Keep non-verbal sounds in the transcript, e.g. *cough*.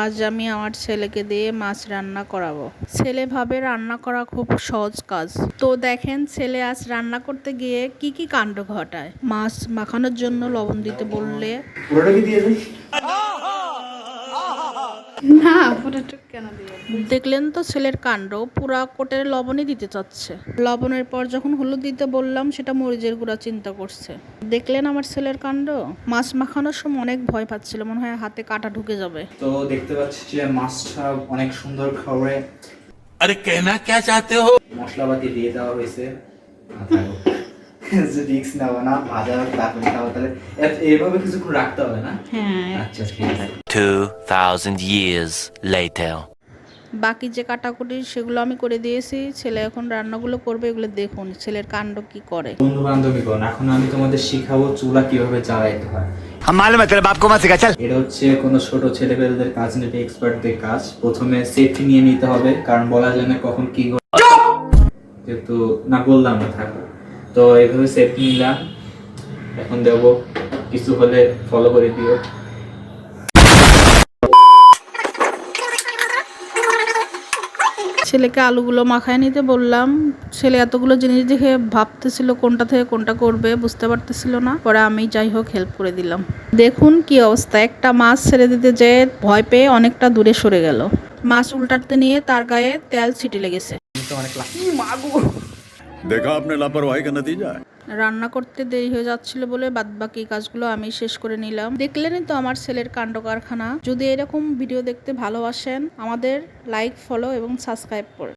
আজ আমি আমার ছেলেকে দিয়ে মাছ রান্না করাবো। ছেলে ভাবে রান্না করা খুব সহজ কাজ। তো দেখেন ছেলে আজ রান্না করতে গিয়ে কি কি কাণ্ড ঘটায়? মাছ মাখানোর জন্য লবণ দিতে বললে পুরোটা কি দিয়ে দিস না পুরোটুক কেন দিয়ে দেখলেন তো ছেলের কাণ্ড পুরা কোটের লবণই দিতে চাচ্ছে। লবণের পর যখন হলুদ দিতে বললাম সেটা মরিচের গুঁড়া চিন্তা করছে। দেখলেন আমার ছেলের কাণ্ড? মাছ মাখানোর সময় অনেক ভয় পাচ্ছিল মনে হয় হাতে কাটা ঢুকে যাবে। তো দেখতে পাচ্ছি যে মাছটা অনেক সুন্দর খাওয়ায়। আরে কেনা কে চাতে হো? মশলাপাতি দিয়ে দেওয়া হয়েছে। *laughs* না ভাজা তাহলে কিছুক্ষণ রাখতে হবে না? হ্যাঁ। আচ্ছা ঠিক বাকি যে কাটাকুটি সেগুলো আমি করে দিয়েছি ছেলে এখন রান্নাগুলো করবে এগুলো দেখুন ছেলের কাণ্ড কি করে। বন্ধু বান্ধবীগণ এখন আমি তোমাদের শিখাবো চুলা কীভাবে চালাইতে হয়। এটা হচ্ছে কোনো ছোট ছেলেপেলেদের কাজ না এক্সপার্টদের কাজ। প্রথমে সেফটি নিয়ে নিতে হবে কারণ বলা যায় না কখন কি কিন্তু না বললাম না থাকো। তো এইভাবে সেফটি নিলাম। এখন দেব কিছু হলে ফলো করে দিও। ছেলেকে আলুগুলো মাখায় নিতে বললাম। ছেলে এতগুলো জিনিস দেখে ভাবতেছিল কোনটা থেকে কোনটা করবে বুঝতে পারতেছিল না। পরে আমি যাই হোক হেল্প করে দিলাম। দেখুন কি অবস্থা। একটা মাছ ছেড়ে দিতে যেয়ে ভয় পেয়ে অনেকটা দূরে সরে গেল। মাছ উল্টাতে নিয়ে তার গায়ে তেল ছিটে লেগেছে। অনেক দেখা আপনার লাপরওয়াহি কা নতিজা রান্না করতে দেরি হয়ে যাচ্ছিল বলে বাদ বাকি কাজগুলো আমি শেষ করে নিলাম। দেখলেনই তো আমার ছেলের কাণ্ড কারখানা। যদি এরকম ভিডিও দেখতে ভালোবাসেন, আমাদের লাইক ফলো এবং সাবস্ক্রাইব করে